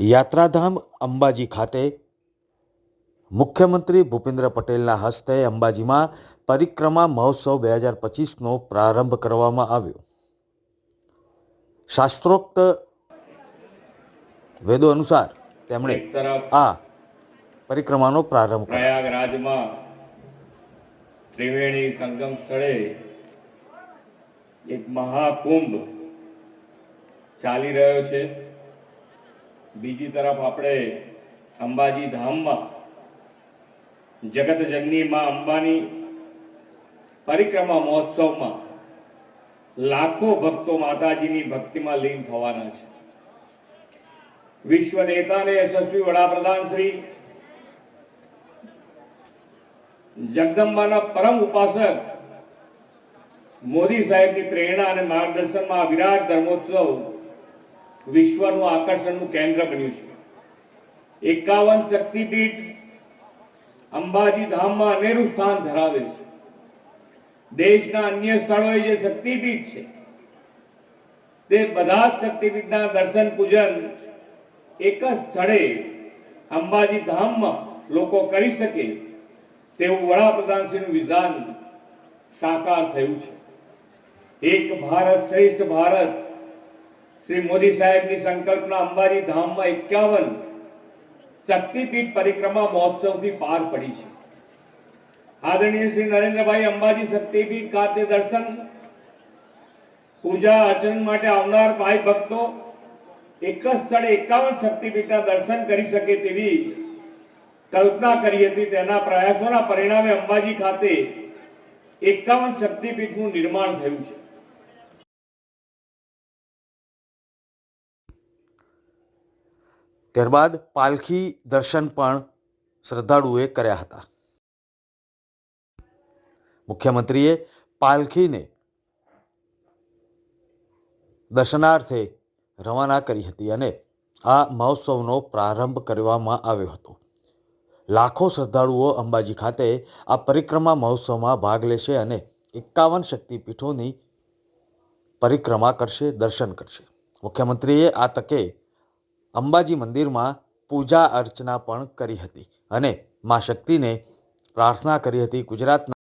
યાત્રાધામ અંબાજી ખાતે મુખ્યમંત્રી ભૂપેન્દ્ર પટેલના હસ્તે અંબાજીમાં પરિક્રમા મહોત્સવ બે હજાર પચીસનો પ્રારંભ કરવામાં આવ્યો. શાસ્ત્રોક્ત વેદો અનુસાર તેમણે આ પરિક્રમાનો પ્રારંભ કર્યો. ત્રિવેણી સંગમ સ્થળે એક મહાકુંભ ચાલી રહ્યો છે. બીજી તરફ આપણે અંબાજી ધામમાં જગત જગની માં અંબાની પરિક્રમા મહોત્સવમાં લાખો ભક્તો માતાજીની ભક્તિમાં લીન થવાના છે. વિશ્વ નેતા અને યશસ્વી વડાપ્રધાન શ્રી જગદંબાના પરમ ઉપાસક મોદી સાહેબની પ્રેરણા અને માર્ગદર્શનમાં વિરાટ ધર્મોત્સવ વિશ્વનું આકર્ષણનું કેન્દ્ર બન્યું છે. એકાવન શક્તિપીઠ અંબાજી ધામમાં અનેરું સ્થાન ધરાવે છે. દેશના અન્ય સ્થળોએ જે શક્તિપીઠ છે, તે બધા જ શક્તિપીઠના દર્શન પૂજન એક જ સ્થળે અંબાજી ધામમાં લોકો કરી શકે તેવું વડાપ્રધાનશ્રીનું વિધાન સાકાર થયું છે. એક ભારત શ્રેષ્ઠ ભારત શ્રી મોદી સાહેબની સંકલ્પના અંબાજી ધામમાં એકાવન શક્તિપીઠ પરિક્રમા મહોત્સવથી પાર પડી છે આદરણીય શ્રી નરેન્દ્રભાઈ અંબાજી શક્તિપીઠ ખાતે દર્શન પૂજા અર્ચન માટે આવનાર ભાઈ ભક્તો એક જ સ્થળે એકાવન શક્તિપીઠના દર્શન કરી શકે તેવી કલ્પના કરી હતી તેના પ્રયાસોના પરિણામે અંબાજી ખાતે એકાવન શક્તિપીઠનું નિર્માણ થયું છે। ત્યારબાદ પાલખી દર્શન પણ શ્રદ્ધાળુએ કર્યા હતા. મુખ્યમંત્રીએ પાલખીને દર્શનાર્થે રવાના કરી હતી અને આ મહોત્સવનો પ્રારંભ કરવામાં આવ્યો હતો. લાખો શ્રદ્ધાળુઓ અંબાજી ખાતે આ પરિક્રમા મહોત્સવમાં ભાગ લેશે અને એકાવન શક્તિપીઠોની પરિક્રમા કરશે, દર્શન કરશે. મુખ્યમંત્રીએ આ તકે અંબાજી મંદિરમાં પૂજા અર્ચના પણ કરી હતી અને મા શક્તિને પ્રાર્થના કરી હતી ગુજરાતના